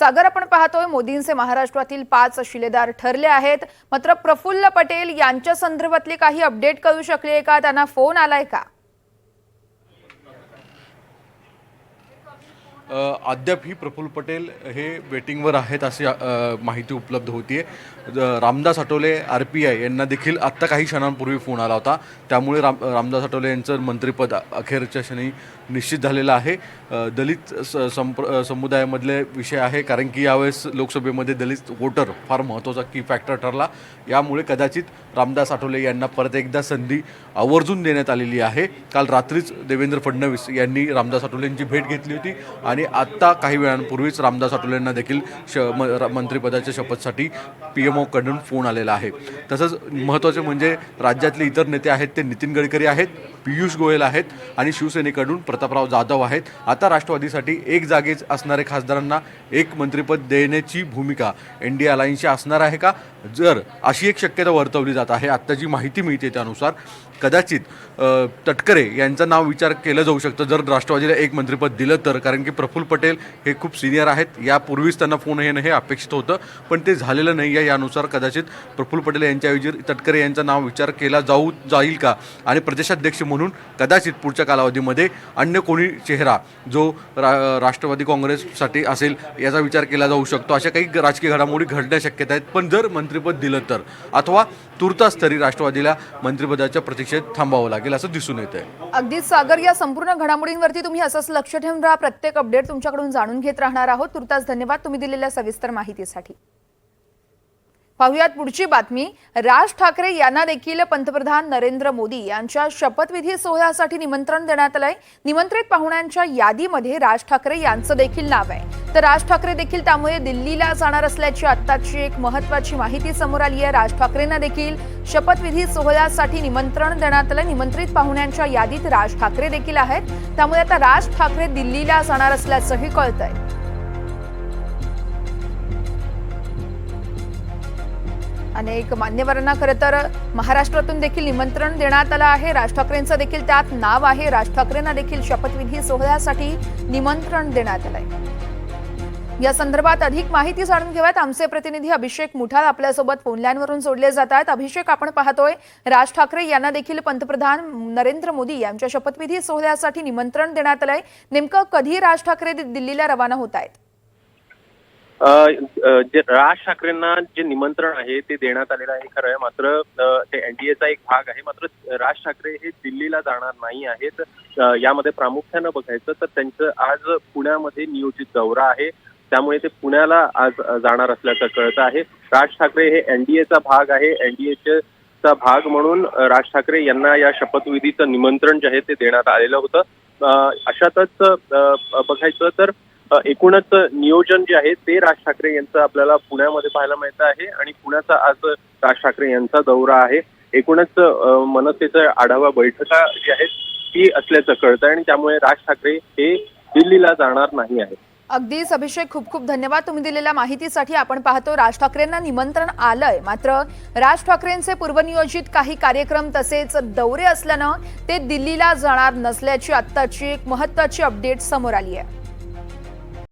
सागर आपण पाहतोय मोदींचे महाराष्ट्रातील पाच शिलेदार ठरले आहेत. मात्र प्रफुल्ल पटेल यांच्या संदर्भातली काही अपडेट कळू शकली आहे का? त्यांना फोन आलाय का? अद्याप अद्यापही प्रफुल्ल पटेल हे वेटिंगवर आहेत अशी माहिती उपलब्ध होती आहे Ramdas Athawale R P I यांना देखील आत्ता काही क्षणांपूर्वी फोन आला होता. त्यामुळे राम रामदास आठवले यांचं मंत्रिपद अखेरच्या क्षणी निश्चित झालेलं आहे. दलित स- संप्र समुदायामधले विषय आहे कारण की यावेळेस लोकसभेमध्ये दलित वोटर फार महत्त्वाचा की फॅक्टर ठरला. यामुळे कदाचित रामदास आठवले यांना परत एकदा संधी आवर्जून देण्यात आलेली आहे. काल रात्रीच देवेंद्र फडणवीस यांनी रामदास आठवले यांची भेट घेतली होती आणि आत्ता काही वेळांपूर्वीच रामदास आठवलेंना देखील श म मंत्रिपदाच्या शपथसाठी पी एम ओकडून फोन आलेला आहे. तसंच महत्त्वाचे म्हणजे राज्यातले इतर नेते आहेत ते नितीन गडकरी आहेत पियुष गोयल आहेत आणि शिवसेनेकडून प्रतापराव जाधव आहेत. आता राष्ट्रवादीसाठी एक जागेच असणारे खासदारांना एक मंत्रिपद देण्याची भूमिका एन डी अलायन्सची असणार आहे का? जर अशी एक शक्यता वर्तवली जात आहे आत्ता जी माहिती मिळते त्यानुसार कदाचित तटकरे यांचं नाव विचार केलं जाऊ शकतं. जर राष्ट्रवादीला एक मंत्रिपद दिलं तर कारण की प्रफुल्ल पटेल हे खूप सिनियर आहेत. यापूर्वीच त्यांना फोन येणं हे अपेक्षित होतं पण ते झालेलं नाही आहे. यानुसार कदाचित प्रफुल्ल पटेल यांच्याऐवजी तटकरे यांचं नाव विचार केला जाऊ जाईल का? आणि प्रदेशाध्यक्ष म्हणून कदाचित पुढच्या कालावधीमध्ये अन्य कोणी चेहरा जो रा राष्ट्रवादी काँग्रेससाठी असेल याचा विचार केला जाऊ शकतो. अशा काही राजकीय घडामोडी घडण्या शक्यता आहेत. पण जर मंत्रिपद दिलं तर? अथवा तुर्तास तरी राष्ट्रवादीला मंत्रिपदाच्या प्रतीक्षेत थांबावं लागेल असं दिसून येत आहे अगदीच सागर या संपूर्ण घडामोडींवरती तुम्ही असंच लक्ष ठेवून राहा. प्रत्येक अपडेट तुमच्याकडून जाणून घेत राहणार आहोत. तुर्तास धन्यवाद. तुम्ही दिलेल्या सविस्तर माहितीसाठी. पाहुयात पुढची बातमी. राज ठाकरे यांना देखील पंतप्रधान नरेंद्र मोदी यांच्या शपथविधी सोहळ्यासाठी निमंत्रण देण्यात आलंय. निमंत्रित पाहुण्यांच्या यादीमध्ये राज ठाकरे यांचं देखील नाव आहे. तर राज ठाकरे देखील त्यामुळे दिल्लीला जाणार असल्याची आत्ताची एक महत्वाची माहिती समोर आली आहे. राज ठाकरेंना देखील शपथविधी सोहळ्यासाठी निमंत्रण देण्यात आलं निमंत्रित पाहुण्यांच्या यादीत राज ठाकरे देखील आहेत. त्यामुळे आता राज ठाकरे दिल्लीला जाणार असल्याचंही कळतंय. अनेक मान्यवरांना खरं तर महाराष्ट्रातून देखील निमंत्रण देण्यात आलं आहे. राज ठाकरेंचं देखील त्यात नाव आहे. राज ठाकरेंना देखील शपथविधी सोहळ्यासाठी निमंत्रण देण्यात आलं आहे या संदर्भात अधिक माहिती जाणून घेऊयात. आमचे प्रतिनिधी अभिषेक मुठाल आपल्यासोबत फोनलाईनवरून जोडले जात आहेत अभिषेक आपण पाहतोय राज ठाकरे यांना देखील पंतप्रधान नरेंद्र मोदी यांच्या शपथविधी सोहळ्यासाठी निमंत्रण देण्यात आलंय. नेमकं कधी राज ठाकरे दिल्लीला रवाना होत आहेत जे राज ठाकरेंना जे निमंत्रण आहे ते देण्यात आलेलं आहे खरं आहे. मात्र ते एनडीएचा एक भाग आहे. मात्र राज ठाकरे हे दिल्लीला जाणार नाही आहेत. यामध्ये प्रामुख्यानं बघायचं तर त्यांचं आज पुण्यामध्ये नियोजित दौरा आहे. त्यामुळे ते पुण्याला आज जाणार असल्याचं कळतं आहे. राज ठाकरे हे एनडीएचा भाग आहे. एनडीएचे चा भाग म्हणून राज ठाकरे यांना या शपथविधीचं निमंत्रण जे आहे ते देण्यात आलेलं होतं. अशातच बघायचं तर एकूणच नियोजन जे आहे ते राज ठाकरे यांचं आपल्याला पुण्यामध्ये पाहायला मिळतं आहे आणि पुण्याचा आज राज ठाकरे यांचा दौरा आहे. एकूणच मनसेचं आढावा बैठका जी आहेत ती असल्याचं कळतं आणि त्यामुळे राज ठाकरे हे दिल्लीला जाणार नाही आहेत. अगदीच अभिषेक खूप खूप धन्यवाद तुम्ही दिलेल्या माहितीसाठी. आपण पाहतो राज ठाकरेंना निमंत्रण आलंय. मात्र राज ठाकरेंचे पूर्वनियोजित काही कार्यक्रम तसेच दौरे असल्यानं ते दिल्लीला जाणार नसल्याची आत्ताची एक महत्वाची अपडेट समोर आली आहे.